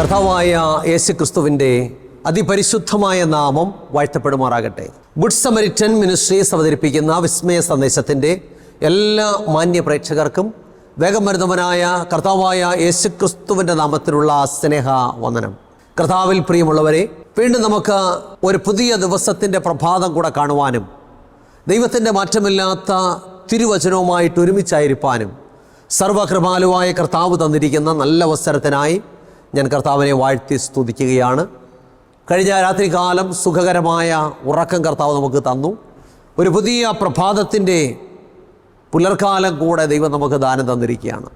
കർത്താവായ യേശു ക്രിസ്തുവിന്റെ അതിപരിശുദ്ധമായ നാമം വാഴ്ത്തപ്പെടുമാറാകട്ടെ. ഗുഡ് സമരിറ്റൻ മിനിസ്ട്രീസ് അവതരിപ്പിക്കുന്ന വിസ്മയ സന്ദേശത്തിന്റെ എല്ലാ മാന്യ പ്രേക്ഷകർക്കും വേഗം വരുന്നവനായ കർത്താവായ യേശു ക്രിസ്തുവിന്റെ നാമത്തിലുള്ള സ്നേഹ വന്ദനം കർത്താവിൽ പ്രിയമുള്ളവരെ വീണ്ടും നമുക്ക് ഒരു പുതിയ ദിവസത്തിന്റെ പ്രഭാതം കൂടെ കാണുവാനും ദൈവത്തിന്റെ മാറ്റമില്ലാത്ത തിരുവചനവുമായിട്ട് ഒരുമിച്ചായിരിക്കാനും സർവകൃപാലുവായ കർത്താവ് തന്നിരിക്കുന്ന നല്ല അവസരത്തിനായി ഞാൻ കർത്താവിനെ വാഴ്ത്തി സ്തുതിക്കുകയാണ്. കഴിഞ്ഞ രാത്രികാലം സുഖകരമായ ഉറക്കം കർത്താവ് നമുക്ക് തന്നു. ഒരു പുതിയ പ്രഭാതത്തിന്റെ പുലർക്കാലം കൂടെ ദൈവം നമുക്ക് ദാനം തന്നിരിക്കുകയാണ്.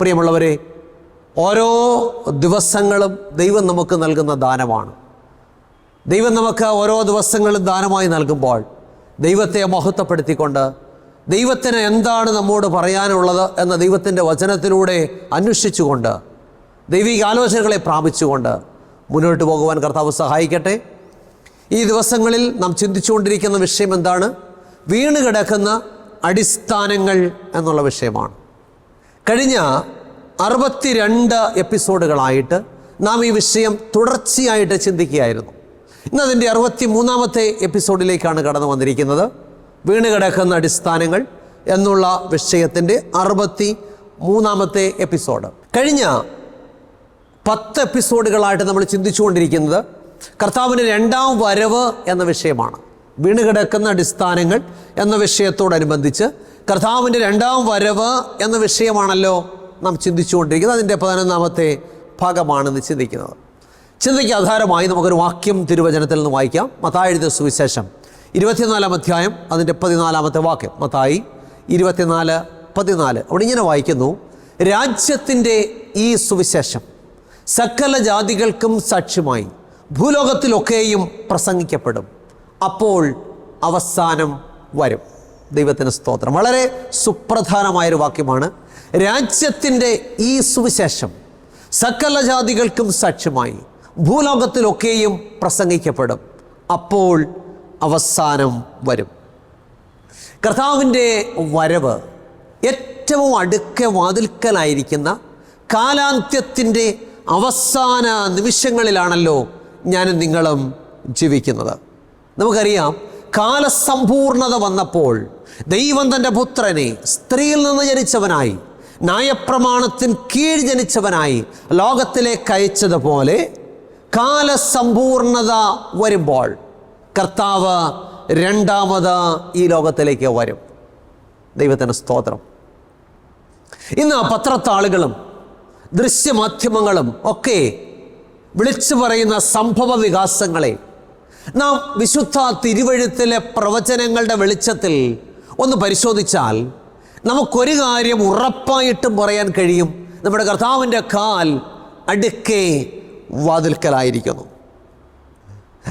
പ്രിയമുള്ളവരെ ഓരോ ദിവസങ്ങളും ദൈവം നമുക്ക് നൽകുന്ന ദാനമാണ്. ദൈവം നമുക്ക് ഓരോ ദിവസങ്ങളും ദാനമായി നൽകുമ്പോൾ ദൈവത്തെ മഹത്വപ്പെടുത്തിക്കൊണ്ട് ദൈവത്തിന് എന്താണ് നമ്മോട് പറയാനുള്ളത് എന്ന ദൈവത്തിന്റെ വചനത്തിലൂടെ അന്വേഷിച്ചുകൊണ്ട് ദൈവിക ആലോചനകളെ പ്രാപിച്ചുകൊണ്ട് മുന്നോട്ട് പോകുവാൻ കർത്താവ് സഹായിക്കട്ടെ. ഈ ദിവസങ്ങളിൽ നാം ചിന്തിച്ചുകൊണ്ടിരിക്കുന്ന വിഷയം എന്താണ്? വീണ് കിടക്കുന്ന അടിസ്ഥാനങ്ങൾ എന്നുള്ള വിഷയമാണ്. കഴിഞ്ഞ അറുപത്തിരണ്ട് എപ്പിസോഡുകളായിട്ട് നാം ഈ വിഷയം തുടർച്ചയായിട്ട് ചിന്തിക്കുകയായിരുന്നു. ഇന്ന് അതിന്റെ അറുപത്തി മൂന്നാമത്തെ എപ്പിസോഡിലേക്കാണ് കടന്നു വന്നിരിക്കുന്നത്. വീണ് കിടക്കുന്ന അടിസ്ഥാനങ്ങൾ എന്നുള്ള വിഷയത്തിന്റെ അറുപത്തി മൂന്നാമത്തെ എപ്പിസോഡ്. കഴിഞ്ഞ പത്ത് എപ്പിസോഡുകളായിട്ട് നമ്മൾ ചിന്തിച്ചുകൊണ്ടിരിക്കുന്നത് കർത്താവിന്റെ രണ്ടാം വരവ് എന്ന വിഷയമാണ്. വീണ് കിടക്കുന്ന അടിസ്ഥാനങ്ങൾ എന്ന വിഷയത്തോടനുബന്ധിച്ച് കർത്താവിന്റെ രണ്ടാം വരവ് എന്ന വിഷയമാണല്ലോ നാം ചിന്തിച്ചുകൊണ്ടിരിക്കുന്നത്. അതിന്റെ പതിനൊന്നാമത്തെ ഭാഗമാണെന്ന് ചിന്തിക്കുന്നത്. ചിന്തയ്ക്ക് ആധാരമായി നമുക്കൊരു വാക്യം തിരുവചനത്തിൽ നിന്ന് വായിക്കാം. മത്തായി എഴുതിയ സുവിശേഷം ഇരുപത്തിനാലാം അധ്യായം അതിന്റെ പതിനാലാമത്തെ വാക്യം. മത്തായി ഇരുപത്തിനാല് പതിനാല്. അവിടെ ഇങ്ങനെ വായിക്കുന്നു. രാജ്യത്തിന്റെ ഈ സുവിശേഷം. സകല ജാതികൾക്കും സാക്ഷ്യമായി ഭൂലോകത്തിലൊക്കെയും പ്രസംഗിക്കപ്പെടും. അപ്പോൾ അവസാനം വരും. ദൈവത്തിന് സ്തോത്രം. വളരെ സുപ്രധാനമായൊരു വാക്യമാണ്. രാജ്യത്തിന്റെ ഈ സുവിശേഷം സകല ജാതികൾക്കും സാക്ഷ്യമായി ഭൂലോകത്തിലൊക്കെയും പ്രസംഗിക്കപ്പെടും. അപ്പോൾ അവസാനം വരും. കർത്താവിന്റെ വരവ് ഏറ്റവും അടുക്ക വാതിൽക്കലായിരിക്കുന്ന കാലാന്ത്യത്തിന്റെ അവസാന നിമിഷങ്ങളിലാണല്ലോ ഞാനും നിങ്ങളും ജീവിക്കുന്നത്. നമുക്കറിയാം കാലസമ്പൂർണത വന്നപ്പോൾ ദൈവം തന്റെ പുത്രനെ സ്ത്രീയിൽ നിന്ന് ജനിച്ചവനായി ന്യായപ്രമാണത്തിന് കീഴ് ജനിച്ചവനായി ലോകത്തിലേക്ക് അയച്ചതുപോലെ കാലസമ്പൂർണത വരുമ്പോൾ കർത്താവ് രണ്ടാമത് ഈ ലോകത്തിലേക്ക് വരും. ദൈവത്തിന്റെ സ്തോത്രം. ഇന്ന് പത്രത്താളുകളും ദൃശ്യമാധ്യമങ്ങളും ഒക്കെ വിളിച്ചു പറയുന്ന സംഭവ വികാസങ്ങളെ നാം വിശുദ്ധ തിരുവഴുത്തിലെ പ്രവചനങ്ങളുടെ വെളിച്ചത്തിൽ ഒന്ന് പരിശോധിച്ചാൽ നമുക്കൊരു കാര്യം ഉറപ്പായിട്ടും പറയാൻ കഴിയും. നമ്മുടെ കർത്താവിന്റെ കാൽ അടുക്കെ വാതിൽക്കലായിരിക്കുന്നു.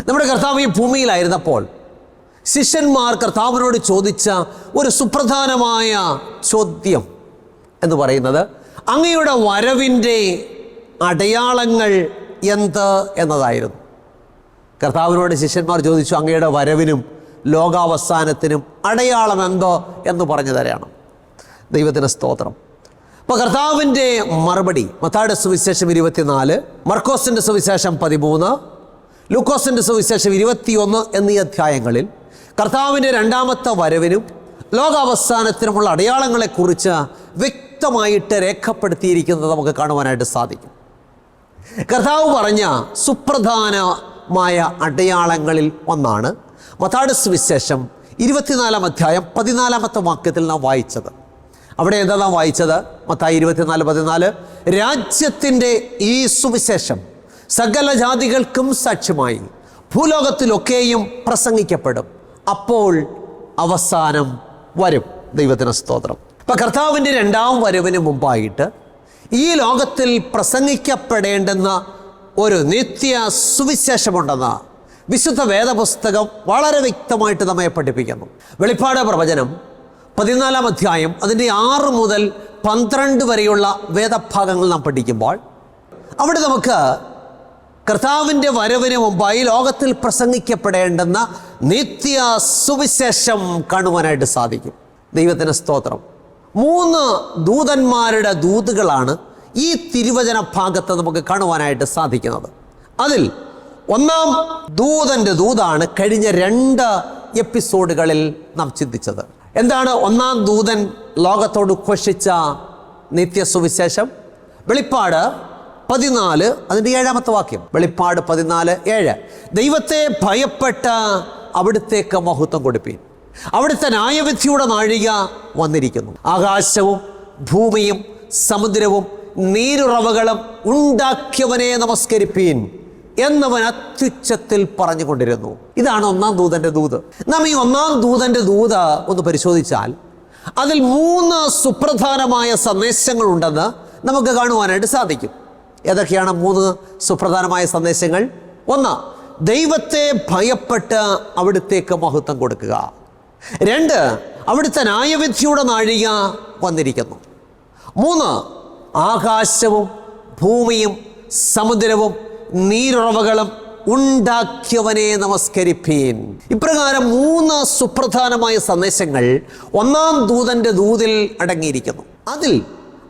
നമ്മുടെ കർത്താവ് ഈ ഭൂമിയിലായിരുന്നപ്പോൾ ശിഷ്യന്മാർ കർത്താവിനോട് ചോദിച്ച ഒരു സുപ്രധാനമായ ചോദ്യം എന്ന് പറയുന്നത് അങ്ങയുടെ വരവിന്റെ അടയാളങ്ങൾ എന്ത് എന്നതായിരുന്നു. കർത്താവിനോട് ശിഷ്യന്മാർ ചോദിച്ചു അങ്ങയുടെ വരവിനും ലോകാവസാനത്തിനും അടയാളം എന്തോ എന്ന് പറഞ്ഞു തരാണ്. ദൈവത്തിന് സ്തോത്രം. അപ്പോൾ കർത്താവിന്റെ മറുപടി മത്താടെ സുവിശേഷം ഇരുപത്തിനാല് മർക്കോസിന്റെ സുവിശേഷം പതിമൂന്ന് ലൂക്കോസിന്റെ സുവിശേഷം ഇരുപത്തിയൊന്ന് എന്നീ അധ്യായങ്ങളിൽ കർത്താവിന്റെ രണ്ടാമത്തെ വരവിനും ലോകാവസാനത്തിനുമുള്ള അടയാളങ്ങളെക്കുറിച്ച് വ്യക്തമായിട്ട് രേഖപ്പെടുത്തിയിരിക്കുന്നത് നമുക്ക് കാണുവാനായിട്ട് സാധിക്കും. കർത്താവ് പറഞ്ഞ സുപ്രധാനമായ അടയാളങ്ങളിൽ ഒന്നാണ് മതാടസ് വിശേഷം ഇരുപത്തിനാലാം അധ്യായം പതിനാലാമത്തെ വാക്യത്തിൽ നാം വായിച്ചത്. അവിടെ എന്താ നാം വായിച്ചത്? മത്തായി ഇരുപത്തിനാല് പതിനാല് രാജ്യത്തിന്റെ ഈ സുവിശേഷം സകല ജാതികൾക്കും സാക്ഷ്യമായി ഭൂലോകത്തിലൊക്കെയും പ്രസംഗിക്കപ്പെടും. അപ്പോൾ അവസാനം വരും. ദൈവത്തിന് സ്തോത്രം. ഇപ്പം കർത്താവിന്റെ രണ്ടാം വരവിന് മുമ്പായിട്ട് ഈ ലോകത്തിൽ പ്രസംഗിക്കപ്പെടേണ്ടുന്ന ഒരു നിത്യ സുവിശേഷമുണ്ടെന്ന് വിശുദ്ധ വേദപുസ്തകം വളരെ വ്യക്തമായിട്ട് നമ്മെ പഠിപ്പിക്കുന്നു. വെളിപ്പാട് പ്രവചനം പതിനാലാം അധ്യായം അതിന്റെ ആറ് മുതൽ പന്ത്രണ്ട് വരെയുള്ള വേദഭാഗങ്ങൾ നാം പഠിക്കുമ്പോൾ അവിടെ നമുക്ക് കർത്താവിന്റെ വരവിന് മുമ്പായി ലോകത്തിൽ പ്രസംഗിക്കപ്പെടേണ്ടുന്ന നിത്യ സുവിശേഷം കാണുവാനായിട്ട് സാധിക്കും. ദൈവത്തിന് സ്തോത്രം. മൂന്ന് ദൂതന്മാരുടെ ദൂതുകളാണ് ഈ തിരുവചന ഭാഗത്ത് നമുക്ക് കാണുവാനായിട്ട് സാധിക്കുന്നത്. അതിൽ ഒന്നാം ദൂതന്റെ ദൂതാണ് കഴിഞ്ഞ രണ്ട് എപ്പിസോഡുകളിൽ നാം ചിന്തിച്ചത്. എന്താണ് ഒന്നാം ദൂതൻ ലോകത്തോട് ഘോഷിച്ച നിത്യസുവിശേഷം വെളിപ്പാട് പതിനാല് അതിന്റെ ഏഴാമത്തെ വാക്യം. വെളിപ്പാട് പതിനാല് ഏഴ്. ദൈവത്തെ ഭയപ്പെട്ട അവിടുത്തേക്ക് മഹത്വം കൊടുപ്പീൻ. അവിടുത്തെ ന്യായവിധിയുടെ നാഴിക വന്നിരിക്കുന്നു. ആകാശവും ഭൂമിയും സമുദ്രവും നീരുറവകളും ഉണ്ടാക്കിയവനെ നമസ്കരിപ്പീൻ എന്നവൻ അത്യുച്ചത്തിൽ പറഞ്ഞുകൊണ്ടിരുന്നു. ഇതാണ് ഒന്നാം ദൂതന്റെ ദൂത്. നാം ഈ ഒന്നാം ദൂതന്റെ ദൂത ഒന്ന് പരിശോധിച്ചാൽ അതിൽ മൂന്ന് സുപ്രധാനമായ സന്ദേശങ്ങളുണ്ടെന്ന് നമുക്ക് കാണുവാനായിട്ട് സാധിക്കും. ഏതൊക്കെയാണ് മൂന്ന് സുപ്രധാനമായ സന്ദേശങ്ങൾ? ഒന്ന് ദൈവത്തെ ഭയപ്പെട്ട് അവിടുത്തേക്ക് മഹത്വം കൊടുക്കുക. രണ്ട് അവിടുത്തെ ന്യായവിധിയുടെ നാഴിക വന്നിരിക്കുന്നു. മൂന്ന് ആകാശവും ഭൂമിയും സമുദ്രവും നീരുറവകളും ഉണ്ടാക്കിയവനെ നമസ്കരിപ്പീൻ. ഇപ്രകാരം മൂന്ന് സുപ്രധാനമായ സന്ദേശങ്ങൾ ഒന്നാം ദൂതന്റെ ദൂതിൽ അടങ്ങിയിരിക്കുന്നു. അതിൽ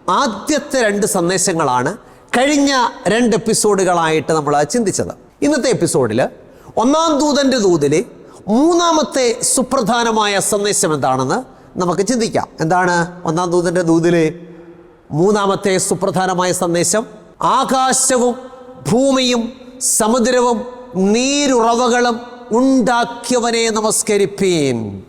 ആദ്യത്തെ രണ്ട് സന്ദേശങ്ങളാണ് കഴിഞ്ഞ രണ്ട് എപ്പിസോഡുകളായിട്ട് നമ്മൾ ചിന്തിച്ചത്. ഇന്നത്തെ എപ്പിസോഡിൽ ഒന്നാം ദൂതന്റെ ദൂതിലെ മൂന്നാമത്തെ സുപ്രധാനമായ സന്ദേശം എന്താണെന്ന് നമുക്ക് ചിന്തിക്കാം. എന്താണ് ഒന്നാം ദൂതന്റെ ദൂതിലെ മൂന്നാമത്തെ സുപ്രധാനമായ സന്ദേശം? ആകാശവും ഭൂമിയും സമുദ്രവും നീരുറവകളും ഉണ്ടാക്കിയവനെ നമസ്കരിപ്പീൻ.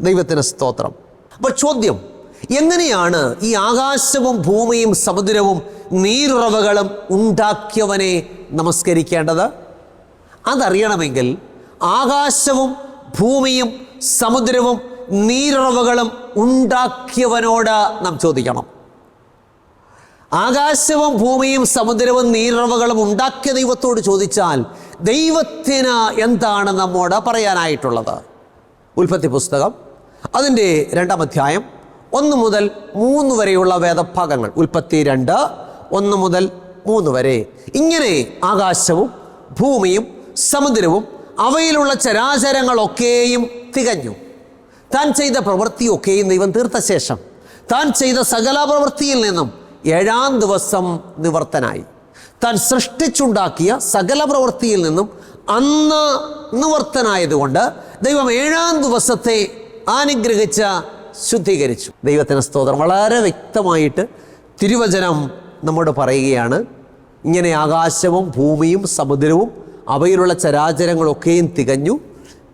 ദൈവത്തിന് സ്തോത്രം. അപ്പോൾ ചോദ്യം എങ്ങനെയാണ് ഈ ആകാശവും ഭൂമിയും സമുദ്രവും നീരുറവകളും ഉണ്ടാക്കിയവനെ നമസ്കരിക്കേണ്ടത്? അതറിയണമെങ്കിൽ ആകാശവും ഭൂമിയും സമുദ്രവും നീരുറവകളും ഉണ്ടാക്കിയവനോട് നാം ചോദിക്കണം. ആകാശവും ഭൂമിയും സമുദ്രവും നീരുറവകളും ഉണ്ടാക്കിയ ദൈവത്തോട് ചോദിച്ചാൽ ദൈവത്തിന് എന്താണ് നമ്മോട് പറയാനായിട്ടുള്ളത്? ഉൽപ്പത്തി പുസ്തകം അതിന്റെ രണ്ടാം അധ്യായം ഒന്ന് മുതൽ മൂന്ന് വരെയുള്ള വേദഭാഗങ്ങൾ. ഉൽപ്പത്തി രണ്ട് ഒന്ന് മുതൽ മൂന്ന് വരെ. ഇങ്ങനെ ആകാശവും ഭൂമിയും സമുദ്രവും അവയിലുള്ള ചരാചരങ്ങളൊക്കെയും തികഞ്ഞു. താൻ ചെയ്ത പ്രവൃത്തിയൊക്കെയും ദൈവം തീർത്ത ശേഷം താൻ ചെയ്ത സകല പ്രവൃത്തിയിൽ നിന്നും ഏഴാം ദിവസം നിവർത്തനായി. താൻ സൃഷ്ടിച്ചുണ്ടാക്കിയ സകല പ്രവൃത്തിയിൽ നിന്നും അന്ന് നിവർത്തനായതുകൊണ്ട് ദൈവം ഏഴാം ദിവസത്തെ അനുഗ്രഹിച്ച ശുദ്ധീകരിച്ചു. ദൈവത്തിന് സ്തോത്രം. വളരെ വ്യക്തമായിട്ട് തിരുവചനം നമ്മോട് പറയുകയാണ്. ഇങ്ങനെ ആകാശവും ഭൂമിയും സമുദ്രവും അവയിലുള്ള ചരാചരങ്ങളൊക്കെയും തികഞ്ഞു.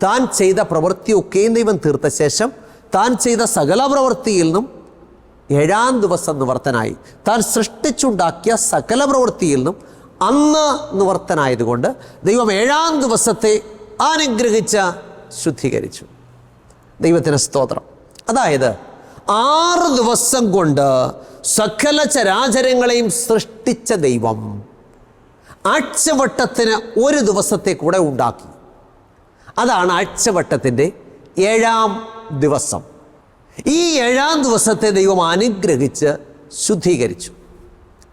താൻ ചെയ്ത പ്രവൃത്തിയൊക്കെയും ദൈവം തീർത്ത ശേഷം താൻ ചെയ്ത സകല പ്രവൃത്തിയിൽ നിന്നും ഏഴാം ദിവസം നിവർത്തനായി. താൻ സൃഷ്ടിച്ചുണ്ടാക്കിയ സകല പ്രവൃത്തിയിൽ നിന്നും അന്ന് നിവർത്തനായതുകൊണ്ട് ദൈവം ഏഴാം ദിവസത്തെ അനുഗ്രഹിച്ച ശുദ്ധീകരിച്ചു. ദൈവത്തിന് സ്തോത്രം. അതായത് ആറ് ദിവസം കൊണ്ട് സകല ചരാചരങ്ങളെയും സൃഷ്ടിച്ച ദൈവം ആഴ്ചവട്ടത്തിന് ഒരു ദിവസത്തെ കൂടെ ഉണ്ടാക്കി. അതാണ് ആഴ്ചവട്ടത്തിന്റെ ഏഴാം ദിവസം. ഈ ഏഴാം ദിവസത്തെ ദൈവം അനുഗ്രഹിച്ച് ശുദ്ധീകരിച്ചു.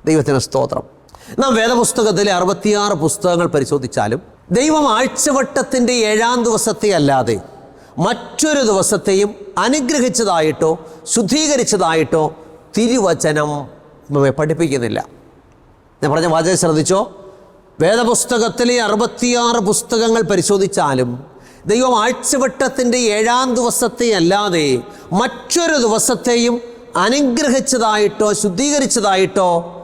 ദൈവത്തിന് സ്തോത്രം. നാം വേദപുസ്തകത്തിലെ അറുപത്തിയാറ് പുസ്തകങ്ങൾ പരിശോധിച്ചാലും ദൈവം ആഴ്ചവട്ടത്തിന്റെ ഏഴാം ദിവസത്തെ അല്ലാതെ മറ്റൊരു ദിവസത്തെയും അനുഗ്രഹിച്ചതായിട്ടോ ശുദ്ധീകരിച്ചതായിട്ടോ തിരുവചനം പഠിപ്പിക്കുന്നില്ല. ഞാൻ പറഞ്ഞ വാചകം ശ്രദ്ധിച്ചോ? വേദപുസ്തകത്തിലെ അറുപത്തിയാറ് പുസ്തകങ്ങൾ പരിശോധിച്ചാലും ദൈവം ആഴ്ചവട്ടത്തിന്റെ ഏഴാം ദിവസത്തെ അല്ലാതെ മറ്റൊരു ദിവസത്തെയും അനുഗ്രഹിച്ചതായിട്ടോ ശുദ്ധീകരിച്ചതായിട്ടോ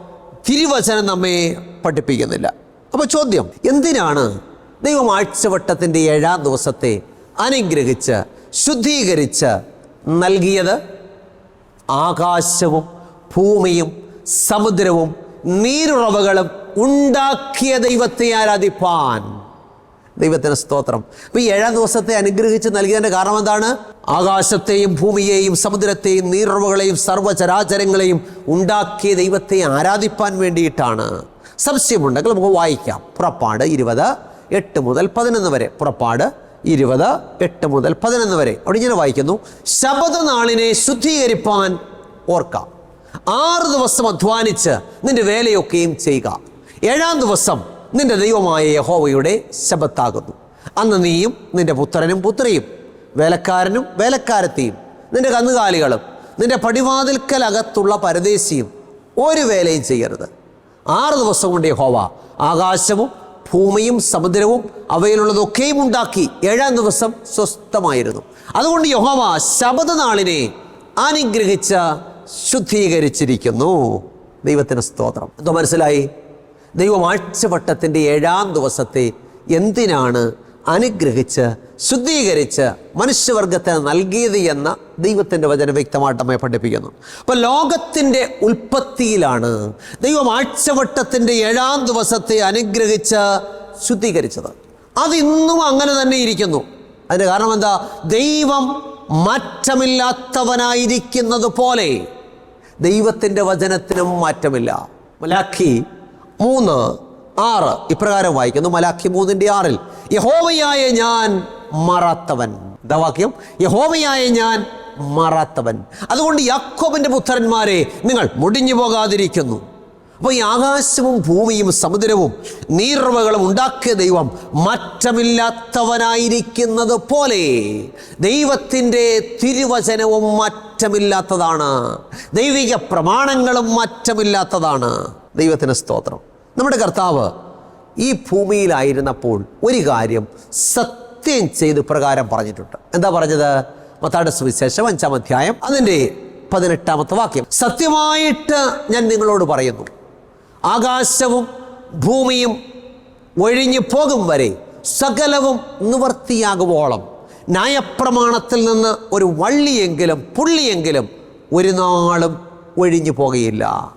തിരുവചനം നമ്മെ പഠിപ്പിക്കുന്നില്ല. അപ്പോൾ ചോദ്യം എന്തിനാണ് ദൈവം ആഴ്ചവട്ടത്തിന്റെ ഏഴാം ദിവസത്തെ അനുഗ്രഹിച്ച് ശുദ്ധീകരിച്ച് നൽകിയത് ആകാശവും ഭൂമിയും സമുദ്രവും നീരുറവകളും ഉണ്ടാക്കിയ ദൈവത്തെ ആരാധിപ്പാൻ. ദൈവത്തിന് സ്തോത്രം. ഈ ഏഴാം ദിവസത്തെ അനുഗ്രഹിച്ച് നൽകിയതിന്റെ കാരണം എന്താണ്? ആകാശത്തെയും ഭൂമിയെയും സമുദ്രത്തെയും നീരുറവകളെയും സർവചരാചരങ്ങളെയും ഉണ്ടാക്കിയ ദൈവത്തെ ആരാധിപ്പാൻ വേണ്ടിയിട്ടാണ്. സംശയമുണ്ടെങ്കിൽ നമുക്ക് വായിക്കാം. പുറപ്പാട് ഇരുപത് എട്ട് മുതൽ പതിനൊന്ന് വരെ. പുറപ്പാട് ഇരുപത് എട്ട് മുതൽ പതിനൊന്ന് വരെ. അവിടെ ഇങ്ങനെ വായിക്കുന്നു. ശബദനാളിനെ ശുദ്ധീകരിപ്പാൻ ഓർക്കാം. ആറ് ദിവസം അധ്വാനിച്ച് നിന്റെ വേലയൊക്കെയും ചെയ്യുക. ഏഴാം ദിവസം നിന്റെ ദൈവമായ യഹോവയുടെ ശബത്താകുന്നു അന്ന് നീയും നിന്റെ പുത്രനും പുത്രിയും വേലക്കാരനും വേലക്കാരത്തെയും നിന്റെ കന്നുകാലികളും നിന്റെ പടിവാതിൽക്കലകത്തുള്ള പരദേശിയും ഒരു വേലയും ചെയ്യരുത്. ആറ് ദിവസം കൊണ്ട് യഹോവ ആകാശവും ഭൂമിയും സമുദ്രവും അവയിലുള്ളതൊക്കെയും ഉണ്ടാക്കി ഏഴാം ദിവസം സ്വസ്ഥമായിരുന്നു. അതുകൊണ്ട് യഹോവ ശബദനാളിനെ അനുഗ്രഹിച്ച ശുദ്ധീകരിച്ചിരിക്കുന്നു. ദൈവത്തിന് സ്തോത്രം. എന്തോ മനസ്സിലായി? ദൈവം ആഴ്ചവട്ടത്തിന്റെ ഏഴാം ദിവസത്തെ എന്തിനാണ് അനുഗ്രഹിച്ച് ശുദ്ധീകരിച്ച് മനുഷ്യവർഗത്തെ നൽകിയത് എന്ന ദൈവത്തിന്റെ വചനം വ്യക്തമായിട്ട് നമ്മെ പഠിപ്പിക്കുന്നു. അപ്പോൾ ലോകത്തിന്റെ ഉൽപ്പത്തിയിലാണ് ദൈവം ആഴ്ചവട്ടത്തിന്റെ ഏഴാം ദിവസത്തെ അനുഗ്രഹിച്ച് ശുദ്ധീകരിച്ചത്. അതിന്നും അങ്ങനെ തന്നെ ഇരിക്കുന്നു. അതിന് കാരണം എന്താ? ദൈവം മാറ്റമില്ലാത്തവനായിരിക്കുന്നത് പോലെ ദൈവത്തിന്റെ വചനത്തിനും മാറ്റമില്ല. മലാഖി മൂന്ന് ആറ്. ഇപ്രകാരം വായിക്കുന്നു. മലാഖി മൂന്നിന്റെ ആറിൽ യഹോവയായ ഞാൻ മറാത്തവൻ. ദവാക്യം വാക്യം. യഹോവയായ ഞാൻ മറാത്തവൻ. അതുകൊണ്ട് യാക്കോബിന്റെ പുത്രന്മാരെ നിങ്ങൾ മുടിഞ്ഞു പോകാതിരിക്കുന്നു. അപ്പോൾ ഈ ആകാശവും ഭൂമിയും സമുദ്രവും നീർവകളും ഉണ്ടാക്കിയ ദൈവം മാറ്റമില്ലാത്തവനായിരിക്കുന്നത് പോലെ ദൈവത്തിന്റെ തിരുവചനവും മാറ്റമില്ലാത്തതാണ്. ദൈവിക പ്രമാണങ്ങളും മാറ്റമില്ലാത്തതാണ്. ദൈവത്തിന് സ്തോത്രം. നമ്മുടെ കർത്താവ് ഈ ഭൂമിയിലായിരുന്നപ്പോൾ ഒരു കാര്യം സത്യം ചെയ്ത് പ്രകാരം പറഞ്ഞിട്ടുണ്ട്. എന്താ പറഞ്ഞത്? മത്താടെ സുവിശേഷം അഞ്ചാം അധ്യായം അതിന്റെ പതിനെട്ടാമത്തെ വാക്യം. സത്യമായിട്ട് ഞാൻ നിങ്ങളോട് പറയുന്നു ആകാശവും ഭൂമിയും ഒഴിഞ്ഞു പോകും വരെ സകലവും നിവർത്തിയാകുവോളം. ന്യായപ്രമാണത്തിൽ നിന്ന് ഒരു വള്ളിയെങ്കിലും പുള്ളിയെങ്കിലും ഒരു നാളും ഒഴിഞ്ഞു പോകുകയില്ല.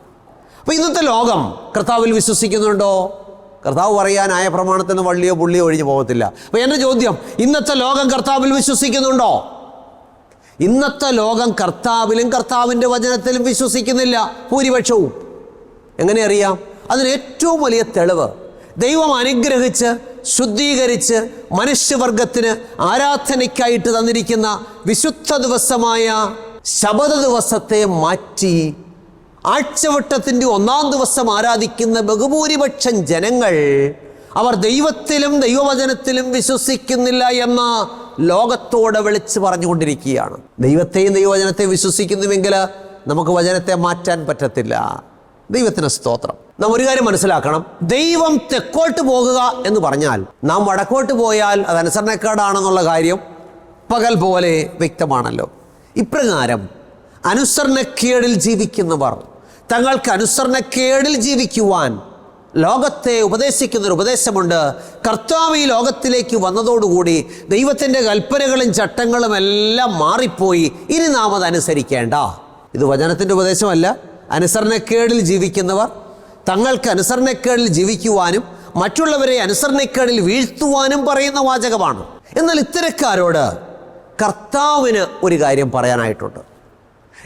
അപ്പോൾ ഇന്നത്തെ ലോകം കർത്താവിൽ വിശ്വസിക്കുന്നുണ്ടോ? കർത്താവ് പറയാനായ പ്രമാണത്തിൽ നിന്ന് വള്ളിയോ പുള്ളിയോ ഒഴിഞ്ഞു പോകത്തില്ല. അപ്പോൾ എന്റെ ചോദ്യം ഇന്നത്തെ ലോകം കർത്താവിൽ വിശ്വസിക്കുന്നുണ്ടോ? ഇന്നത്തെ ലോകം കർത്താവിലും കർത്താവിന്റെ വചനത്തിലും വിശ്വസിക്കുന്നില്ല. ഭൂരിപക്ഷവും. എങ്ങനെ അറിയാം? അതിന് ഏറ്റവും വലിയ തെളിവ് ദൈവം അനുഗ്രഹിച്ച് ശുദ്ധീകരിച്ച് മനുഷ്യവർഗത്തിന് ആരാധനയ്ക്കായിട്ട് തന്നിരിക്കുന്ന വിശുദ്ധ ദിവസമായ ശബദ ദിവസത്തെ മാറ്റി ആഴ്ചവട്ടത്തിന്റെ ഒന്നാം ദിവസം ആരാധിക്കുന്ന ബഹുഭൂരിപക്ഷം ജനങ്ങൾ അവർ ദൈവത്തിലും ദൈവവചനത്തിലും വിശ്വസിക്കുന്നില്ല എന്ന് ലോകത്തോട് വിളിച്ചു പറഞ്ഞുകൊണ്ടിരിക്കുകയാണ്. ദൈവത്തെയും ദൈവവചനത്തെയും വിശ്വസിക്കുന്നുവെങ്കിൽ നമുക്ക് വചനത്തെ മാറ്റാൻ പറ്റത്തില്ല. ദൈവത്തിന് സ്തോത്രം. നാം ഒരു കാര്യം മനസ്സിലാക്കണം. ദൈവം തെക്കോട്ട് പോകുക എന്ന് പറഞ്ഞാൽ നാം വടക്കോട്ട് പോയാൽ അത് അനുസരണക്കേടാണെന്നുള്ള കാര്യം പകൽ പോലെ വ്യക്തമാണല്ലോ. ഇപ്രകാരം അനുസരണക്കേടിൽ ജീവിക്കുന്നവർ തങ്ങൾക്ക് അനുസരണക്കേടിൽ ജീവിക്കുവാൻ ലോകത്തെ ഉപദേശിക്കുന്ന ഒരു ഉപദേശമുണ്ട്. കർത്താവ് ഈ ലോകത്തിലേക്ക് വന്നതോടുകൂടി ദൈവത്തിന്റെ കൽപ്പനകളും ചട്ടങ്ങളും എല്ലാം മാറിപ്പോയി. ഇനി നാം അത് അനുസരിക്കേണ്ട. ഇത് വചനത്തിന്റെ ഉപദേശമല്ല. അനുസരണക്കേടിൽ ജീവിക്കുന്നവർ തങ്ങൾക്ക് അനുസരണക്കേടിൽ ജീവിക്കുവാനും മറ്റുള്ളവരെ അനുസരണക്കേടിൽ വീഴ്ത്തുവാനും പറയുന്ന വാചകമാണ്. എന്നാൽ ഇത്തരക്കാരോട് കർത്താവിന് ഒരു കാര്യം പറയാനായിട്ടുണ്ട്.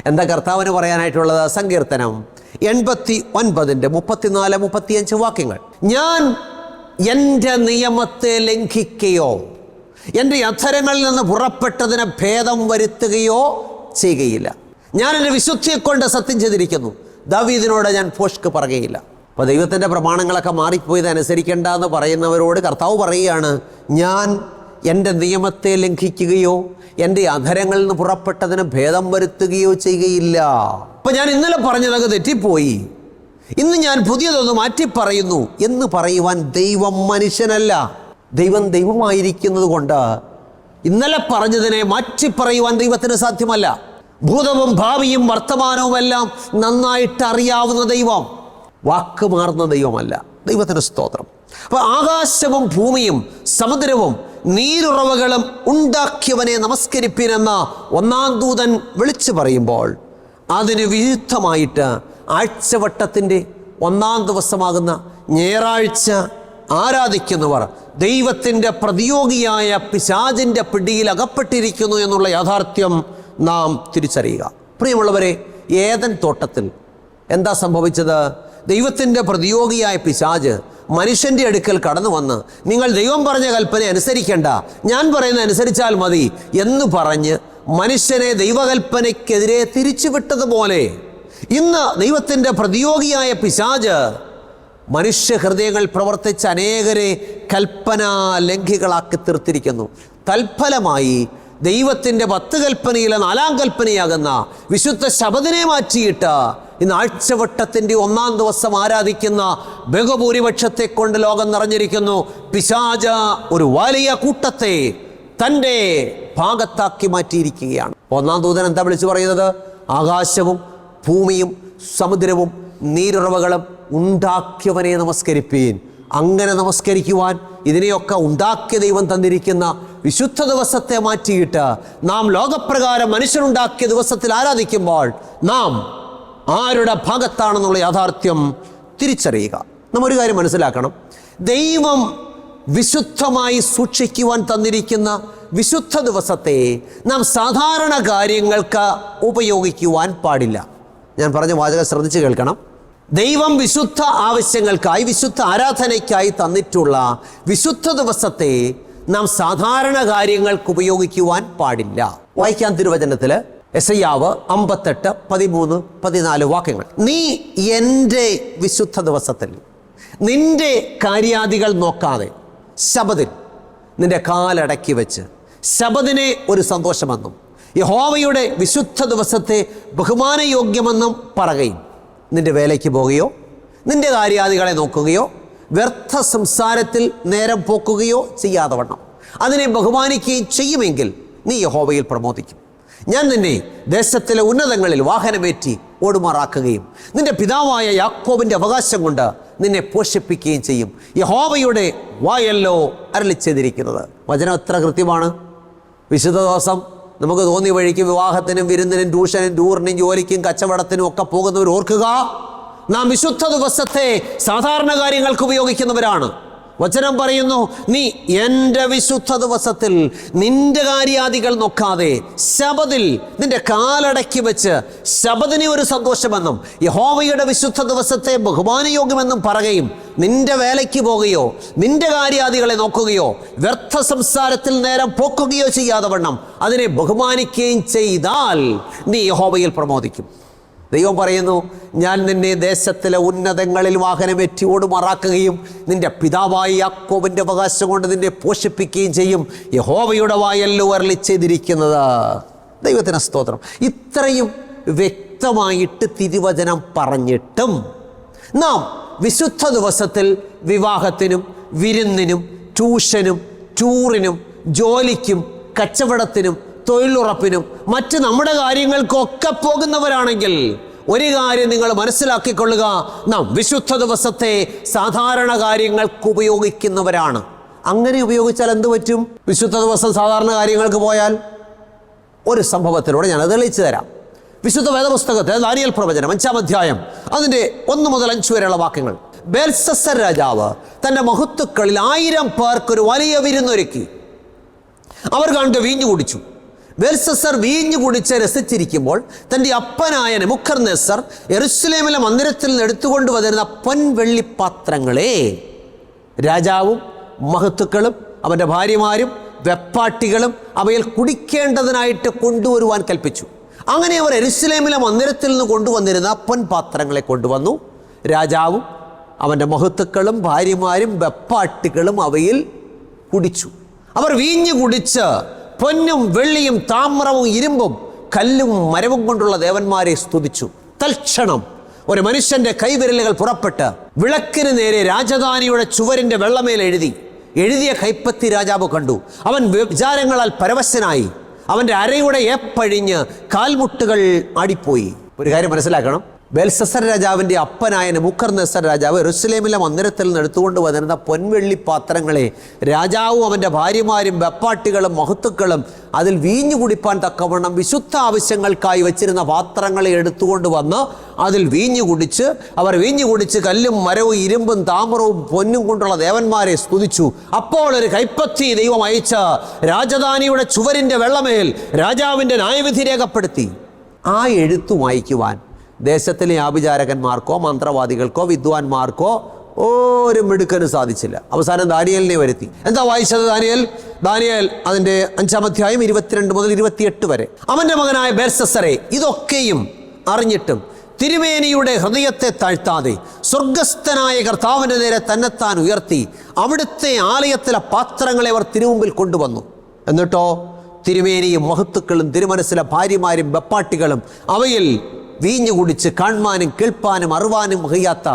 എന്താ കർത്താവിന് പറയാനായിട്ടുള്ളത്? സങ്കീർത്തനം എൺപത്തി ഒൻപതിന്റെ മുപ്പത്തിനാല് മുപ്പത്തിയഞ്ച് വാക്യങ്ങൾ. ഞാൻ എന്റെ നിയമത്തെ ലംഘിക്കുകയോ എന്റെ അധരങ്ങളിൽ നിന്ന് പുറപ്പെട്ടതിന് ഭേദം വരുത്തുകയോ ചെയ്യുകയില്ല. ഞാൻ എന്റെ വിശുദ്ധിയെ കൊണ്ട് സത്യം ചെയ്തിരിക്കുന്നു. ദാവീദിനോട് ഞാൻ പോഷ്ക്ക് പറയുകയില്ല. അപ്പോൾ ദൈവത്തിന്റെ പ്രമാണങ്ങളൊക്കെ മാറിപ്പോയത് അനുസരിക്കേണ്ട എന്ന് പറയുന്നവരോട് കർത്താവ് പറയുകയാണ് ഞാൻ എന്റെ നിയമത്തെ ലംഘിക്കുകയോ എന്റെ അധരങ്ങളിൽ നിന്ന് പുറപ്പെട്ടതിന് ഭേദം വരുത്തുകയോ ചെയ്യുകയില്ല. അപ്പം ഞാൻ ഇന്നലെ പറഞ്ഞതൊക്കെ തെറ്റിപ്പോയി. ഇന്ന് ഞാൻ പുതിയതൊന്ന് മാറ്റി പറയുന്നു എന്ന് പറയുവാൻ ദൈവം മനുഷ്യനല്ല. ദൈവം ദൈവമായിരിക്കുന്നത് കൊണ്ട് ഇന്നലെ പറഞ്ഞതിനെ മാറ്റി പറയുവാൻ ദൈവത്തിന് സാധ്യമല്ല. ഭൂതവും ഭാവിയും വർത്തമാനവും എല്ലാം നന്നായിട്ട് അറിയാവുന്ന ദൈവം വാക്ക് മാറുന്ന ദൈവമല്ല. ദൈവത്തിന് സ്തോത്രം. അപ്പോൾ ആകാശവും ഭൂമിയും സമുദ്രവും നീരുറവകളും ഉണ്ടാക്കിയവനെ നമസ്കരിപ്പിനെന്ന ഒന്നാം ദൂതൻ വിളിച്ചു പറയുമ്പോൾ അതിന് വിരുദ്ധമായിട്ട് ആഴ്ചവട്ടത്തിന്റെ ഒന്നാം ദിവസമാകുന്ന ഞായറാഴ്ച ആരാധിക്കുന്നവർ ദൈവത്തിന്റെ പ്രതിയോഗിയായ പിശാചിന്റെ പിടിയിൽ അകപ്പെട്ടിരിക്കുന്നു എന്നുള്ള യാഥാർത്ഥ്യം നാം തിരിച്ചറിയുക. പ്രിയമുള്ളവരെ ഏതൻ തോട്ടത്തിൽ എന്താ സംഭവിച്ചത്? ദൈവത്തിന്റെ പ്രതിയോഗിയായ പിശാജ് മനുഷ്യന്റെ അടുക്കൽ കടന്നു വന്ന് നിങ്ങൾ ദൈവം പറഞ്ഞ കൽപ്പന അനുസരിക്കേണ്ട. ഞാൻ പറയുന്ന അനുസരിച്ചാൽ മതി എന്ന് പറഞ്ഞ് മനുഷ്യനെ ദൈവകൽപ്പനയ്ക്കെതിരെ തിരിച്ചുവിട്ടതുപോലെ ഇന്ന് ദൈവത്തിന്റെ പ്രതിയോഗിയായ പിശാജ് മനുഷ്യ ഹൃദയങ്ങൾ പ്രവർത്തിച്ച അനേകരെ കൽപ്പനാ ലംഘികളാക്കി തീർത്തിരിക്കുന്നു. തൽഫലമായി ദൈവത്തിന്റെ പത്ത് കൽപ്പനയിലെ നാലാം കൽപ്പനയാകുന്ന വിശുദ്ധ ശബദിനെ മാറ്റിയിട്ട് ഇന്ന് ആഴ്ചവട്ടത്തിന്റെ ഒന്നാം ദിവസം ആരാധിക്കുന്ന ബഹുഭൂരിപക്ഷത്തെ കൊണ്ട് ലോകം നിറഞ്ഞിരിക്കുന്നു. പിശാജ ഒരു വലിയ കൂട്ടത്തെ തന്റെ ഭാഗത്താക്കി മാറ്റിയിരിക്കുകയാണ്. ഒന്നാം ദൂതൻ എന്താ വിളിച്ചു പറയുന്നത്? ആകാശവും ഭൂമിയും സമുദ്രവും നീരുറവകളും ഉണ്ടാക്കിയവനെ നമസ്കരിപ്പീൻ. അങ്ങനെ നമസ്കരിക്കുവാൻ ഇതിനെയൊക്കെ ഉണ്ടാക്കിയ ദൈവം തന്നിരിക്കുന്ന വിശുദ്ധ ദിവസത്തെ മാറ്റിയിട്ട് നാം ലോകപ്രകാരം മനുഷ്യനുണ്ടാക്കിയ ദിവസത്തിൽ ആരാധിക്കുമ്പോൾ നാം ആരുടെ ഭാഗത്താണെന്നുള്ള യാഥാർത്ഥ്യം തിരിച്ചറിയുക. നാം ഒരു കാര്യം മനസ്സിലാക്കണം. ദൈവം വിശുദ്ധമായി സൂക്ഷിക്കുവാൻ തന്നിരിക്കുന്ന വിശുദ്ധ ദിവസത്തെ നാം സാധാരണ കാര്യങ്ങൾക്ക് ഉപയോഗിക്കുവാൻ പാടില്ല. ഞാൻ പറഞ്ഞ വാചകം ശ്രദ്ധിച്ച് കേൾക്കണം. ദൈവം വിശുദ്ധ ആവശ്യങ്ങൾക്കായി വിശുദ്ധ ആരാധനയ്ക്കായി തന്നിട്ടുള്ള വിശുദ്ധ ദിവസത്തെ നാം സാധാരണ കാര്യങ്ങൾക്ക് ഉപയോഗിക്കുവാൻ പാടില്ല. വായിക്കാൻ തിരുവചനത്തിൽ. എസയ്യാവ് അമ്പത്തെട്ട് പതിമൂന്ന് പതിനാല് വാക്യങ്ങൾ. നീ എന്റെ വിശുദ്ധ ദിവസത്തിൽ നിന്റെ കാര്യാദികൾ നോക്കാതെ ശബദിൽ നിന്റെ കാലടക്കി വെച്ച് ശബദിനെ ഒരു സന്തോഷമെന്നും യഹോവയുടെ വിശുദ്ധ ദിവസത്തെ ബഹുമാനയോഗ്യമെന്നും പറയുകയും നിന്റെ വേലയ്ക്ക് പോവുകയോ നിന്റെ കാര്യാദികളെ നോക്കുകയോ വ്യർത്ഥ സംസാരത്തിൽ നേരം പോക്കുകയോ ചെയ്യാതെ വണ്ണം. അതിനെ ബഹുമാനിക്കുകയും ചെയ്യുമെങ്കിൽ നീ യഹോവയിൽ പ്രമോദിക്കും. ഞാൻ നിന്നെ ദേശത്തിലെ ഉന്നതങ്ങളിൽ വാഹനമേറ്റി ഓടുമാറാക്കുകയും നിന്റെ പിതാവായ യാക്കോബിന്റെ അവകാശം കൊണ്ട് നിന്നെ പോഷിപ്പിക്കുകയും ചെയ്യും. യഹോവയുടെ വായല്ലോ അരളിച്ചെയ്തിരിക്കുന്നത് വചനം എത്ര കൃത്യമാണ്? വിശുദ്ധ ദിവസം നമുക്ക് തോന്നിയ വഴിക്ക് വിവാഹത്തിനും വിരുന്നിനും ട്യൂഷനും ടൂറിനും ജോലിക്കും കച്ചവടത്തിനും ഒക്കെ പോകുന്നവർ ഓർക്കുക നാം വിശുദ്ധ ദിവസത്തെ സാധാരണ കാര്യങ്ങൾക്ക് ഉപയോഗിക്കുന്നവരാണ്. വചനം പറയുന്നു നീ എന്റെ വിശുദ്ധ ദിവസത്തിൽ നിന്റെ കാര്യാദികൾ നോക്കാതെ ശബദിൽ നിന്റെ കാലടക്കി വെച്ച് ശബദിനെ ഒരു സന്തോഷമെന്നും യഹോവയുടെ വിശുദ്ധ ദിവസത്തെ ബഹുമാനയോഗ്യമെന്നും പറയുകയും നിന്റെ വേലയ്ക്ക് പോകുകയോ നിന്റെ കാര്യാദികളെ നോക്കുകയോ വ്യർത്ഥ സംസാരത്തിൽ നേരം പോക്കുകയോ ചെയ്യാതെ വണ്ണം അതിനെ ബഹുമാനിക്കുകയും ചെയ്താൽ നീ യഹോവയിൽ പ്രമോദിക്കും. ദൈവം പറയുന്നു ഞാൻ നിന്നെ ദേശത്തിലെ ഉന്നതങ്ങളിൽ വാഹനമേറ്റി ഓടുമാറാക്കുകയും നിന്റെ പിതാവായി യാക്കോബിന്റെ അവകാശം കൊണ്ട് നിന്നെ പോഷിപ്പിക്കുകയും ചെയ്യും. യഹോവയുടെ വായല്ലോ അരളി ചെയ്തിരിക്കുന്നത് ദൈവത്തിന് സ്തോത്രം. ഇത്രയും വ്യക്തമായിട്ട് തിരുവചനം പറഞ്ഞിട്ടും നാം വിശുദ്ധ ദിവസത്തിൽ വിവാഹത്തിനും വിരുന്നിനും ട്യൂഷനും ടൂറിനും ജോലിക്കും കച്ചവടത്തിനും തൊഴിലുറപ്പിനും മറ്റ് നമ്മുടെ കാര്യങ്ങൾക്കൊക്കെ പോകുന്നവരാണെങ്കിൽ ഒരു കാര്യം നിങ്ങൾ മനസ്സിലാക്കിക്കൊള്ളുക. നാം വിശുദ്ധ ദിവസത്തെ സാധാരണ കാര്യങ്ങൾക്ക് ഉപയോഗിക്കുന്നവരാണ്. അങ്ങനെ ഉപയോഗിച്ചാൽ എന്ത് പറ്റും? വിശുദ്ധ ദിവസം സാധാരണ കാര്യങ്ങൾക്ക് പോയാൽ ഒരു സംഭവത്തിലൂടെ ഞാൻ തെളിയിച്ചു തരാം. വിശുദ്ധ വേദപുസ്തകത്തെ ദാനിയൽ പ്രവചനം അഞ്ചാം അധ്യായം അതിന്റെ ഒന്ന് മുതൽ അഞ്ച് വരെയുള്ള വാക്യങ്ങൾ. ബേൽസസർ രാജാവ് തന്റെ മഹത്തുക്കളിൽ ആയിരം പേർക്കൊരു വലിയ വിരുന്നൊരുക്കി. അവർ കണ്ട് വീഞ്ഞു കുടിച്ചു ബേൽസസർ വീഞ്ഞു കുടിച്ച് രസിച്ചിരിക്കുമ്പോൾ തന്റെ അപ്പനായ നെമുഖർ നെസർ എറുസലേമിലെ മന്ദിരത്തിൽ നിന്ന് എടുത്തുകൊണ്ടുവന്നിരുന്ന പൊൻവെള്ളിപ്പാത്രങ്ങളെ രാജാവും മഹത്തുക്കളും അവന്റെ ഭാര്യമാരും വെപ്പാട്ടികളും അവയിൽ കുടിക്കേണ്ടതിനായിട്ട് കൊണ്ടുവരുവാൻ കൽപ്പിച്ചു. അങ്ങനെ അവർ എരുസലേമിലെ മന്ദിരത്തിൽ നിന്ന് കൊണ്ടുവന്നിരുന്ന പൊൻപാത്രങ്ങളെ കൊണ്ടുവന്നു. രാജാവും അവന്റെ മഹത്തുക്കളും ഭാര്യമാരും വെപ്പാട്ടികളും അവയിൽ കുടിച്ചു. അവർ വീഞ്ഞു കുടിച്ച് പൊന്നും വെള്ളിയും താമ്രവും ഇരുമ്പും കല്ലും മരവും കൊണ്ടുള്ള ദേവന്മാരെ സ്തുതിച്ചു. തൽക്ഷണം ഒരു മനുഷ്യന്റെ കൈവിരലുകൾ പുറപ്പെട്ട് വിളക്കിന് നേരെ രാജധാനിയുടെ ചുവരിന്റെ വെള്ളമേൽ എഴുതി. എഴുതിയ കൈപ്പത്തി രാജാവ് കണ്ടു. അവൻ വിചാരങ്ങളാൽ പരവശനായി. അവന്റെ അരയുടെ ഏപ്പഴിഞ്ഞ് കാൽമുട്ടുകൾ ആടിപ്പോയി. ഒരു കാര്യം മനസ്സിലാക്കണം. ബെൽസസർ രാജാവിന്റെ അപ്പനായ നെമുക്കർ നെസർ രാജാവ് എറുസലേമിലെ മന്ദിരത്തിൽ നിന്ന് എടുത്തുകൊണ്ട് വന്നിരുന്ന പൊൻവെള്ളി പാത്രങ്ങളെ രാജാവും അവന്റെ ഭാര്യമാരും വെപ്പാട്ടികളും മഹത്തുക്കളും അതിൽ വീഞ്ഞു കുടിപ്പാൻ തക്കവണ്ണം വിശുദ്ധ ആവശ്യങ്ങൾക്കായി വെച്ചിരുന്ന പാത്രങ്ങളെ എടുത്തുകൊണ്ട് വന്ന് അതിൽ വീഞ്ഞു കുടിച്ച് അവർ വീഞ്ഞു കുടിച്ച് കല്ലും മരവും ഇരുമ്പും താമരവും പൊന്നും കൊണ്ടുള്ള ദേവന്മാരെ സ്തുതിച്ചു. അപ്പോൾ ഒരു കൈപ്പത്തി ദൈവം അയച്ച രാജധാനിയുടെ ചുവരിന്റെ വെള്ളമേൽ രാജാവിന്റെ ന്യായവിധി രേഖപ്പെടുത്തി. ആ എഴുത്തു വായിക്കുവാൻ ദേശത്തിലെ ആഭിചാരകന്മാർക്കോ മന്ത്രവാദികൾക്കോ വിദ്വാൻമാർക്കോ ഒരു മിടുക്കനും സാധിച്ചില്ല. അവസാനം ദാനിയലിനെ വരുത്തി. എന്താ വായിച്ചത് ദാനിയൽ? ദാനിയൽ അതിന്റെ അഞ്ചാം അധ്യായം ഇരുപത്തിരണ്ട് മുതൽ ഇരുപത്തിയെട്ട് വരെ. അവന്റെ മകനായ ബേർസസറെ ഇതൊക്കെയും അറിഞ്ഞിട്ടും തിരുമേനിയുടെ ഹൃദയത്തെ താഴ്ത്താതെ സ്വർഗസ്ഥനായ കർത്താവിന്റെ നേരെ തന്നെത്താൻ ഉയർത്തി അവിടുത്തെ ആലയത്തിലെ പാത്രങ്ങളെ അവർ തിരുമുമ്പിൽ കൊണ്ടുവന്നു. എന്നിട്ടോ തിരുമേനിയും മഹത്തുക്കളും തിരുമനസ്സിലെ ഭാര്യമാരും വെപ്പാട്ടികളും അവയിൽ വീഞ്ഞു കുടിച്ച് കാണുവാനും കേൾപ്പാനും അറിവാനും കഴിയാത്ത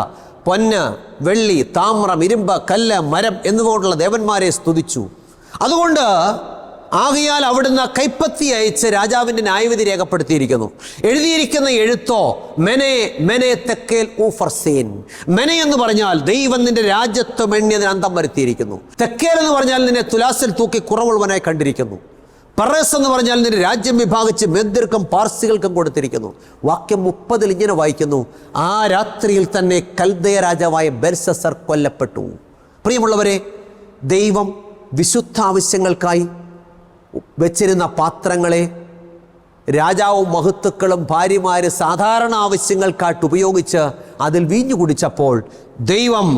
പൊന്ന് വെള്ളി താമ്രം ഇരുമ്പ് കല്ല് മരം എന്നിവകൊണ്ടുള്ള ദേവന്മാരെ സ്തുതിച്ചു. അതുകൊണ്ട് ആകയാൽ അവിടുന്ന് കൈപ്പത്തി അയച്ച് രാജാവിന്റെ ന്യായവിധി രേഖപ്പെടുത്തിയിരിക്കുന്നു. എഴുതിയിരിക്കുന്ന എഴുത്തോ മെനെ മെനെ തെക്കേൽ ഊഫർസീൻ മെനെ എന്ന് പറഞ്ഞാൽ ദൈവം നിന്റെ രാജ്യത്വം എണ്ണിയതിന് അന്തം വരുത്തിയിരിക്കുന്നു. തെക്കേൽ എന്ന് പറഞ്ഞാൽ നിന്നെ തുലാസിൽ തൂക്കി കുറവുള്ളവനായി കണ്ടിരിക്കുന്നു. പറസ് എന്ന് പറഞ്ഞാൽ നിന്റെ രാജ്യം വിഭാഗിച്ച് മെന്തിർക്കും പാർസികൾക്കും കൊടുത്തിരിക്കുന്നു. വാക്യം മുപ്പതിൽ ഇങ്ങനെ വായിക്കുന്നു. ആ രാത്രിയിൽ തന്നെ കൽദയ രാജാവായ ബെർസസർ കൊല്ലപ്പെട്ടു. പ്രിയമുള്ളവരെ ദൈവം വിശുദ്ധ ആവശ്യങ്ങൾക്കായി വെച്ചിരുന്ന പാത്രങ്ങളെ രാജാവും മഹത്തുക്കളും ഭാര്യമാര് സാധാരണ ആവശ്യങ്ങൾക്കായിട്ട് ഉപയോഗിച്ച് അതിൽ വീഞ്ഞു കുടിച്ചപ്പോൾ ദൈവം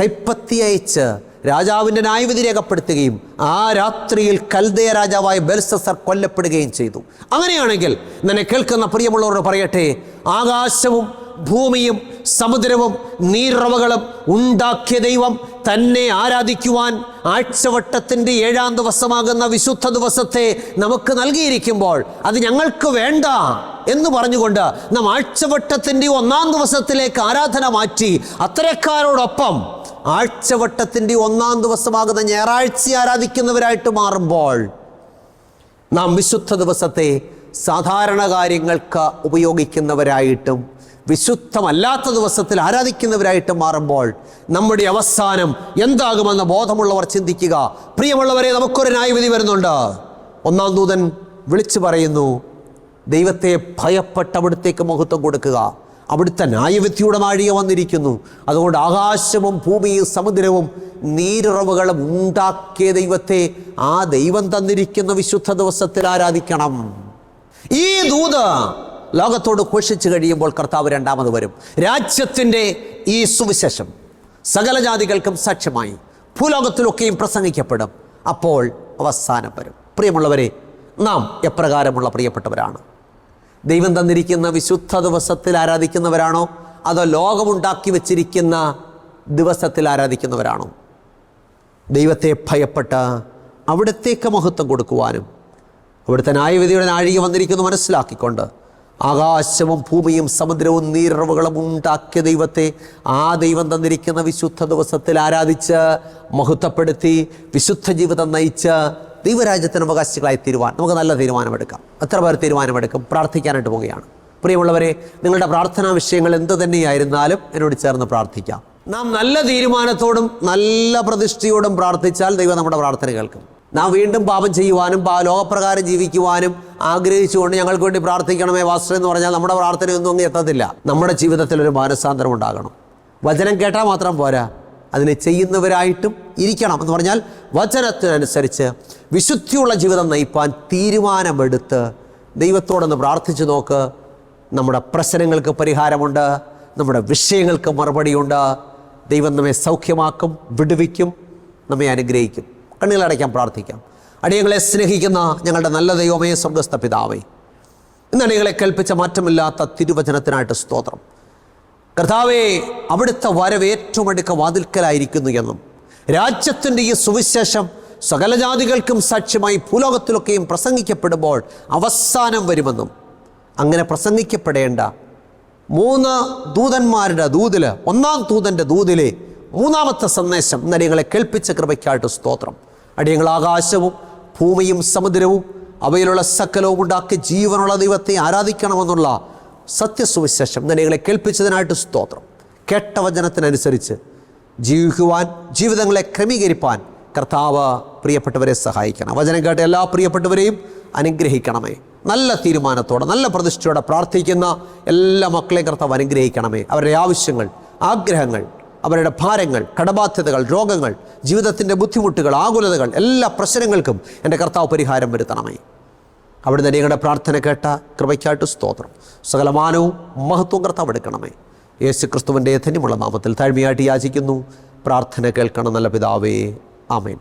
കൈപ്പത്തി അയച്ച് രാജാവിന്റെ ന്യായവിധി രേഖപ്പെടുത്തുകയും ആ രാത്രിയിൽ കൽദയ രാജാവായ ബെൽസസർ കൊല്ലപ്പെടുകയും ചെയ്തു. അങ്ങനെയാണെങ്കിൽ നിന്നെ കേൾക്കുന്ന പ്രിയമുള്ളവരോട് പറയട്ടെ ആകാശവും ഭൂമിയും സമുദ്രവും നീറവകളും ഉണ്ടാക്കിയ ദൈവം തന്നെ ആരാധിക്കുവാൻ ആഴ്ചവട്ടത്തിന്റെ ഏഴാം ദിവസമാകുന്ന വിശുദ്ധ ദിവസത്തെ നമുക്ക് നൽകിയിരിക്കുമ്പോൾ അത് ഞങ്ങൾക്ക് വേണ്ട എന്ന് പറഞ്ഞുകൊണ്ട് നാം ആഴ്ചവട്ടത്തിന്റെ ഒന്നാം ദിവസത്തിലേക്ക് ആരാധന മാറ്റി അത്തരക്കാരോടൊപ്പം ആഴ്ചവട്ടത്തിന്റെ ഒന്നാം ദിവസമാകുന്ന ഞായറാഴ്ച ആരാധിക്കുന്നവരായിട്ട് മാറുമ്പോൾ നാം വിശുദ്ധ ദിവസത്തെ സാധാരണ കാര്യങ്ങൾക്ക് ഉപയോഗിക്കുന്നവരായിട്ടും വിശുദ്ധമല്ലാത്ത ദിവസത്തിൽ ആരാധിക്കുന്നവരായിട്ട് മാറുമ്പോൾ നമ്മുടെ അവസാനം എന്താകുമെന്ന ബോധമുള്ളവർ ചിന്തിക്കുക. പ്രിയമുള്ളവരെ നമുക്കൊരു ന്യായവിധി വരുന്നുണ്ട്. ഒന്നാം ദൂതൻ വിളിച്ചു പറയുന്നു ദൈവത്തെ ഭയപ്പെട്ട് അവിടുത്തേക്ക് മഹത്വം കൊടുക്കുക. അവിടുത്തെ ന്യായവിധിയുടെ നാഴിക വന്നിരിക്കുന്നു. അതുകൊണ്ട് ആകാശവും ഭൂമിയും സമുദ്രവും നീരുറവുകളും ഉണ്ടാക്കിയ ദൈവത്തെ ആ ദൈവം തന്നിരിക്കുന്ന വിശുദ്ധ ദിവസത്തിൽ ആരാധിക്കണം. ഈ ദൂത് ലോകത്തോട് ഘോഷിച്ചു കഴിയുമ്പോൾ കർത്താവ് രണ്ടാമത് വരും. രാജ്യത്തിന്റെ ഈ സുവിശേഷം സകല ജാതികൾക്കും സാക്ഷ്യമായി ഭൂലോകത്തിലൊക്കെയും പ്രസംഗിക്കപ്പെടും. അപ്പോൾ അവസാനം വരും. പ്രിയമുള്ളവരെ നാം എപ്രകാരമുള്ള പ്രിയപ്പെട്ടവരാണ്? ദൈവം തന്നിരിക്കുന്ന വിശുദ്ധ ദിവസത്തിൽ ആരാധിക്കുന്നവരാണോ? അതോ ലോകമുണ്ടാക്കി വച്ചിരിക്കുന്ന ദിവസത്തിൽ ആരാധിക്കുന്നവരാണോ? ദൈവത്തെ ഭയപ്പെട്ട് അവിടത്തേക്ക് മഹത്വം കൊടുക്കുവാനും അവിടുത്തെ ന്യായവിധിയുടെ നാഴിക വന്നിരിക്കുന്നു മനസ്സിലാക്കിക്കൊണ്ട് ആകാശവും ഭൂമിയും സമുദ്രവും നീരറവുകളും ഉണ്ടാക്കിയ ദൈവത്തെ ആ ദൈവം തന്നിരിക്കുന്ന വിശുദ്ധ ദിവസത്തിൽ ആരാധിച്ച് മഹത്വപ്പെടുത്തി വിശുദ്ധ ജീവിതം നയിച്ച് ദൈവരാജ്യത്തിന് അവകാശികളായി തീരുവാൻ നമുക്ക് നല്ല തീരുമാനമെടുക്കാം. എത്ര പേർ തീരുമാനമെടുക്കും? പ്രാർത്ഥിക്കാനായിട്ട് പോവുകയാണ്. പ്രിയമുള്ളവരെ നിങ്ങളുടെ പ്രാർത്ഥനാ വിഷയങ്ങൾ എന്ത് തന്നെയായിരുന്നാലും എന്നോട് ചേർന്ന് പ്രാർത്ഥിക്കാം. നാം നല്ല തീരുമാനത്തോടും നല്ല പ്രതിഷ്ഠയോടും പ്രാർത്ഥിച്ചാൽ ദൈവം നമ്മുടെ പ്രാർത്ഥന കേൾക്കും. നാം വീണ്ടും പാപം ചെയ്യുവാനും ലോകപ്രകാരം ജീവിക്കുവാനും ആഗ്രഹിച്ചുകൊണ്ട് ഞങ്ങൾക്ക് വേണ്ടി പ്രാർത്ഥിക്കണമേ വാസ്തു എന്ന് പറഞ്ഞാൽ നമ്മുടെ പ്രാർത്ഥനയൊന്നും അങ്ങ് എത്തത്തില്ല. നമ്മുടെ ജീവിതത്തിൽ ഒരു മാനസാന്തരം ഉണ്ടാകണം. വചനം കേട്ടാൽ മാത്രം പോരാ. അതിനെ ചെയ്യുന്നവരായിട്ടും ഇരിക്കണം എന്ന് പറഞ്ഞാൽ വചനത്തിനനുസരിച്ച് വിശുദ്ധിയുള്ള ജീവിതം നയിപ്പാൻ തീരുമാനമെടുത്ത് ദൈവത്തോടൊന്ന് പ്രാർത്ഥിച്ചു നോക്ക്. നമ്മുടെ പ്രശ്നങ്ങൾക്ക് പരിഹാരമുണ്ട്. നമ്മുടെ വിഷയങ്ങൾക്ക് മറുപടിയുണ്ട്. ദൈവം നമ്മെ സൗഖ്യമാക്കും വിടുവിക്കും നമ്മെ അനുഗ്രഹിക്കും. കണ്ണുകളടയ്ക്കാൻ പ്രാർത്ഥിക്കാം. അടിയങ്ങളെ സ്നേഹിക്കുന്ന ഞങ്ങളുടെ നല്ല ദൈവമേ സ്വർഗസ്ഥ പിതാവേ ഇന്ന് അടിയങ്ങളെ കേൾപ്പിച്ച മാറ്റമില്ലാത്ത തിരുവചനത്തിനായിട്ട് സ്തോത്രം. കർത്താവേ അവിടുത്തെ വരവ് ഏറ്റവും അടുക്ക വാതിൽക്കലായിരിക്കുന്നു എന്നും രാജ്യത്തിന്റെ ഈ സുവിശേഷം സകലജാതികൾക്കും സാക്ഷ്യമായി ഭൂലോകത്തിലൊക്കെയും പ്രസംഗിക്കപ്പെടുമ്പോൾ അവസാനം വരുമെന്നും അങ്ങനെ പ്രസംഗിക്കപ്പെടേണ്ട മൂന്ന് ദൂതന്മാരുടെ ദൂതിൽ ഒന്നാം ദൂതന്റെ ദൂതിലെ മൂന്നാമത്തെ സന്ദേശം നടികളെ കേൾപ്പിച്ച കൃപയ്ക്കായിട്ട് സ്തോത്രം. അടിയങ്ങൾ ആകാശവും ഭൂമിയും സമുദ്രവും അവയിലുള്ള സകലവും ഉണ്ടാക്കി ജീവനുള്ള ദൈവത്തെ ആരാധിക്കണമെന്നുള്ള സത്യസുവിശേഷം നിങ്ങളെ കേൾപ്പിച്ചതിനായിട്ട് സ്തോത്രം. കേട്ട വചനത്തിനനുസരിച്ച് ജീവിക്കുവാൻ ജീവിതങ്ങളെ ക്രമീകരിപ്പാൻ കർത്താവ് പ്രിയപ്പെട്ടവരെ സഹായിക്കണം. വചനം കേട്ട എല്ലാ പ്രിയപ്പെട്ടവരെയും അനുഗ്രഹിക്കണമേ. നല്ല തീരുമാനത്തോടെ നല്ല പ്രതിഷ്ഠയോടെ പ്രാർത്ഥിക്കുന്ന എല്ലാ മക്കളെയും കർത്താവ് അനുഗ്രഹിക്കണമേ. അവരുടെ ആവശ്യങ്ങൾ ആഗ്രഹങ്ങൾ അവരുടെ ഭാരങ്ങൾ കടബാധ്യതകൾ രോഗങ്ങൾ ജീവിതത്തിന്റെ ബുദ്ധിമുട്ടുകൾ ആകുലതകൾ എല്ലാ പ്രശ്നങ്ങൾക്കും എന്റെ കർത്താവ് പരിഹാരം വരുത്തണമേ. അവിടുന്ന് ഞങ്ങളുടെ പ്രാർത്ഥന കേട്ട കൃപയ്ക്കായിട്ട് സ്തോത്രം. സകലമാനവും മഹത്വം കർത്താവ് എടുക്കണമേ. യേശു ക്രിസ്തുവിന്റെ ധന്യമുള്ള നാമത്തിൽ താഴ്മയായിട്ട് യാചിക്കുന്നു. പ്രാർത്ഥന കേൾക്കണം നല്ല പിതാവേ. ആമേൻ.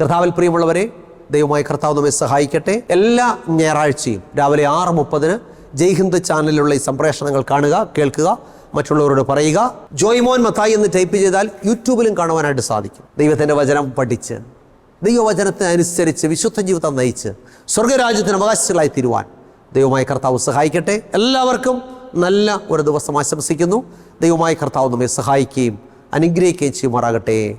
കർത്താവിൽ പ്രിയമുള്ളവരെ ദൈവമായ കർത്താവ് നമ്മെ സഹായിക്കട്ടെ. എല്ലാ ഞായറാഴ്ചയും രാവിലെ ആറ് മുപ്പതിന് ജയ്ഹിന്ദ് ചാനലിലുള്ള ഈ സംപ്രേഷണങ്ങൾ കാണുക കേൾക്കുക. മറ്റുള്ളവരോട് പറയുക. ജോയ്മോൻ മത്തായി എന്ന് ടൈപ്പ് ചെയ്താൽ യൂട്യൂബിലും കാണുവാനായിട്ട് സാധിക്കും. ദൈവത്തിന്റെ വചനം പഠിച്ച് ദൈവവചനത്തിനനുസരിച്ച് വിശുദ്ധ ജീവിതം നയിച്ച് സ്വർഗരാജ്യത്തിന് അവകാശികളായി തീരുവാൻ ദൈവമായ കർത്താവ് സഹായിക്കട്ടെ. എല്ലാവർക്കും നല്ല ഒരു ദിവസം ആശംസിക്കുന്നു. ദൈവമായ കർത്താവ് നമ്മെ സഹായിക്കുകയും അനുഗ്രഹിക്കുകയും ചെയ്യുമാറാകട്ടെ.